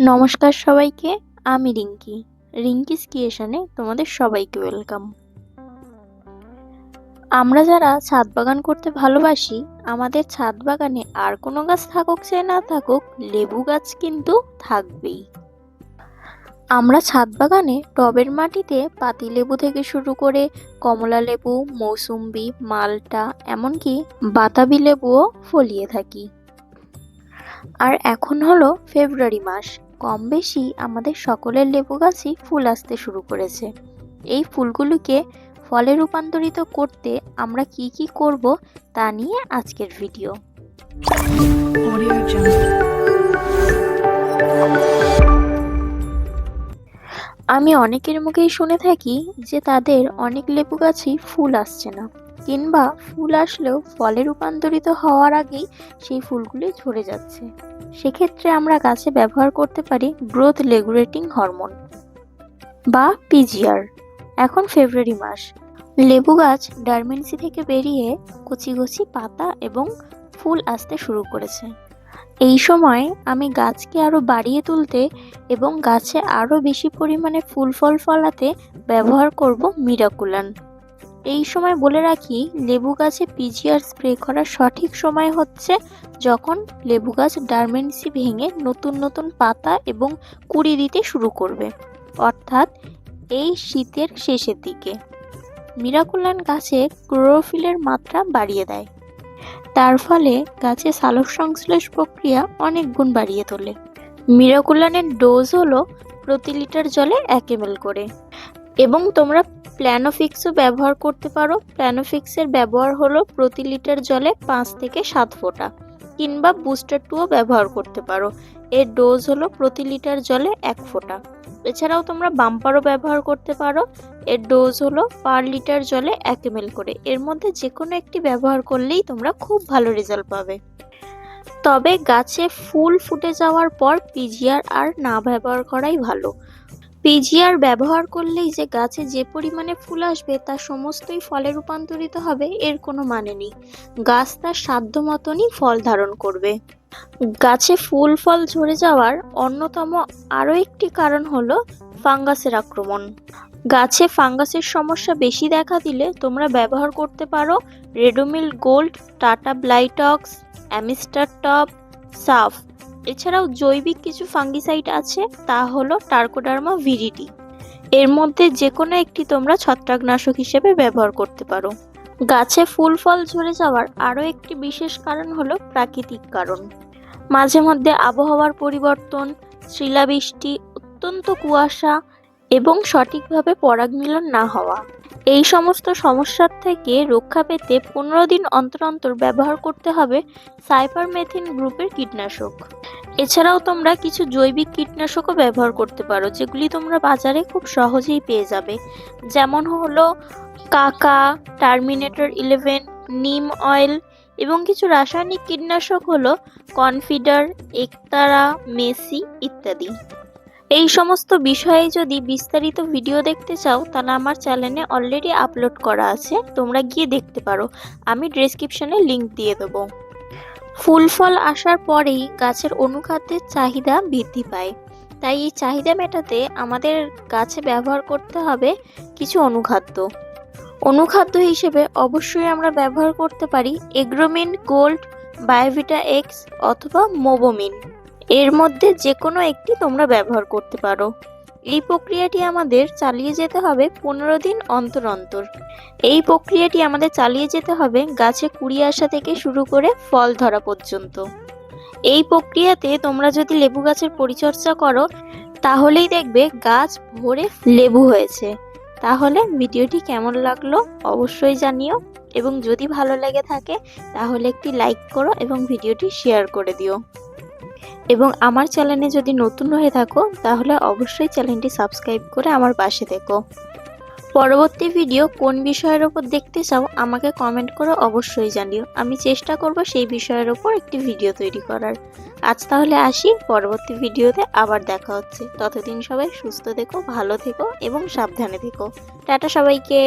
নমস্কার সবাইকে, আমি রিঙ্কি। রিঙ্কিস ক্রিয়েশনে তোমাদের সবাইকে ওয়েলকাম। আমরা যারা ছাদ বাগান করতে ভালোবাসি, আমাদের ছাদ বাগানে আর কোনো গাছ থাকুক চাই না থাকুক, লেবু গাছ কিন্তু থাকবেই। আমরা ছাদ বাগানে টবের মাটিতে পাতিলেবু থেকে শুরু করে কমলা লেবু, মৌসুম্বি, মালটা, এমনকি বাতাবি লেবুও ফলিয়ে থাকি। আর এখন হলো ফেব্রুয়ারি মাস। কম বেশি আমাদের সকলের লেবু গাছই ফুল আসতে শুরু করেছে। এই ফুলগুলোকে ফলে রূপান্তরিত করতে আমরা কি কি করব তা নিয়ে আজকের ভিডিও। আমি অনেকের মুখেই শুনে থাকি যে তাদের অনেক লেবু গাছেই ফুল আসছে না। কিংবা ফুল আসলেও ফলে রূপান্তরিত হওয়ার আগেই সেই ফুলগুলি ঝরে যাচ্ছে। সেক্ষেত্রে আমরা গাছে ব্যবহার করতে পারি গ্রোথ রেগুলেটিং হরমোন বা পিজিআর। এখন ফেব্রুয়ারি মাস। লেবু গাছ ডারমেন্সি থেকে বেরিয়ে কচি কচি পাতা এবং ফুল আসতে শুরু করেছে। এই সময় আমি গাছকে আরও বাড়িয়ে তুলতে এবং গাছে আরও বেশি পরিমাণে ফুল ফল ফলাতে ব্যবহার করব মিরাকুলান। এই সময় বলে রাখি, লেবু গাছে পিজিআর স্প্রে করার সঠিক সময় হচ্ছে যখন লেবু গাছ ডারমেন্সি ভেঙে নতুন নতুন পাতা এবং কুড়ি দিতে শুরু করবে। অর্থাৎ এই শীতের শেষের দিকে। মিরাকুলান গাছে ক্লোরোফিলের মাত্রা বাড়িয়ে দেয়। তার ফলে গাছে সালোক সংশ্লেষ প্রক্রিয়া অনেক গুণ বাড়িয়ে তোলে। মিরাকুলানের ডোজ হলো প্রতি লিটার জলে এক এম করে। এবং তোমরা প্ল্যানোফিক্সও ব্যবহার করতে পারো। প্ল্যানোফিক্সের ব্যবহার হলো প্রতি লিটার জলে পাঁচ থেকে সাত ফোঁটা কিংবা বুস্টার টুও ব্যবহার করতে পারো। এর ডোজ হলো প্রতি লিটার জলে এক ফোঁটা। এছাড়াও তোমরা বাম্পারও ব্যবহার করতে পারো। এর ডোজ হলো পার লিটার জলে এক এম করে। এর মধ্যে যে কোনো একটি ব্যবহার করলেই তোমরা খুব ভালো রেজাল্ট পাবে। তবে গাছে ফুল ফুটে যাওয়ার পর পিজিআর আর না ব্যবহার করাই ভালো। পিজিআর ব্যবহার করলেই যে গাছে যে পরিমাণে ফুল আসবে তা সমস্তই ফলে রূপান্তরিত হবে, এর কোনো মানে নেই। গাছ তার সাধ্য মতনই ফল ধারণ করবে। গাছে ফুল ফল ঝরে যাওয়ার অন্যতম আরও একটি কারণ হলো ফাঙ্গাসের আক্রমণ। গাছে ফাঙ্গাসের সমস্যা বেশি দেখা দিলে তোমরা ব্যবহার করতে পারো Ridomil Gold, Tata Blitox, Amistar Top, Saaf. এছাড়াও জৈবিক কিছু ফাঙ্গিসাইড আছে, তা হলো টার্কোডার্মা ভিরিডি। এর মধ্যে যে কোনো একটি তোমরা ছত্রাকনাশক হিসেবে ব্যবহার করতে পারো। গাছে ফুল ফল ঝরে যাওয়ার আরও একটি বিশেষ কারণ হলো প্রাকৃতিক কারণ। মাঝে মধ্যে আবহাওয়ার পরিবর্তন, শিলাবৃষ্টি, অত্যন্ত কুয়াশা এবং সঠিকভাবে পরাগ মিলন না হওয়া। এই সমস্ত সমস্যার থেকে রক্ষা পেতে পনেরো দিন অন্তর অন্তর ব্যবহার করতে হবে সাইপারমেথিন গ্রুপের কীটনাশক। এছাড়াও তোমরা কিছু জৈবিক কীটনাশকও ব্যবহার করতে পারো, যেগুলি তোমরা বাজারে খুব সহজেই পেয়ে যাবে। যেমন হলো কাকা, টার্মিনেটর ইলেভেন, নিম অয়েল এবং কিছু রাসায়নিক কীটনাশক হলো কনফিডার, একতারা, মেসি ইত্যাদি। এই সমস্ত বিষয়ে যদি বিস্তারিত ভিডিও দেখতে চাও, তাহলে আমার চ্যানেলে অলরেডি আপলোড করা আছে, তোমরা গিয়ে দেখতে পারো। আমি ডেসক্রিপশনে লিংক দিয়ে দেবো। ফুল ফল আসার পরেই গাছের অনুখাদ্যের চাহিদা বৃদ্ধি পায়। তাই এই চাহিদা মেটাতে আমাদের গাছে ব্যবহার করতে হবে কিছু অনুখাদ্য। অনুখাদ্য হিসেবে অবশ্যই আমরা ব্যবহার করতে পারি এগ্রোমিন, গোল্ড, বায়োভিটা এক্স অথবা মোবোমিন। এর মধ্যে যে কোনো একটি তোমরা ব্যবহার করতে পারো। এই প্রক্রিয়াটি আমাদের চালিয়ে যেতে হবে পনেরো দিন অন্তর অন্তর। এই প্রক্রিয়াটি আমাদের চালিয়ে যেতে হবে গাছে কুড়ি আসা থেকে শুরু করে ফল ধরা পর্যন্ত। এই প্রক্রিয়াতে তোমরা যদি লেবু গাছের পরিচর্যা করো, তাহলেই দেখবে গাছ ভরে লেবু হয়েছে। তাহলে ভিডিওটি কেমন লাগল অবশ্যই জানিও এবং যদি ভালো লেগে থাকে, তাহলে একটি লাইক করো এবং ভিডিওটি শেয়ার করে দিও। এবং আমার চ্যানেলে যদি নতুন হয়ে থাকো, তাহলে অবশ্যই চ্যানেলটি সাবস্ক্রাইব করে আমার পাশে থেকো। পরবর্তী ভিডিও কোন বিষয়ের ওপর দেখতে চাও, আমাকে কমেন্ট করে অবশ্যই জানিও। আমি চেষ্টা করব সেই বিষয়ের ওপর একটি ভিডিও তৈরি করার। আজ তাহলে আসি, পরবর্তী ভিডিওতে আবার দেখা হচ্ছে। ততদিন সবাই সুস্থ থেকো, ভালো থেকো এবং সাবধানে থেকো। টাটা সবাইকে।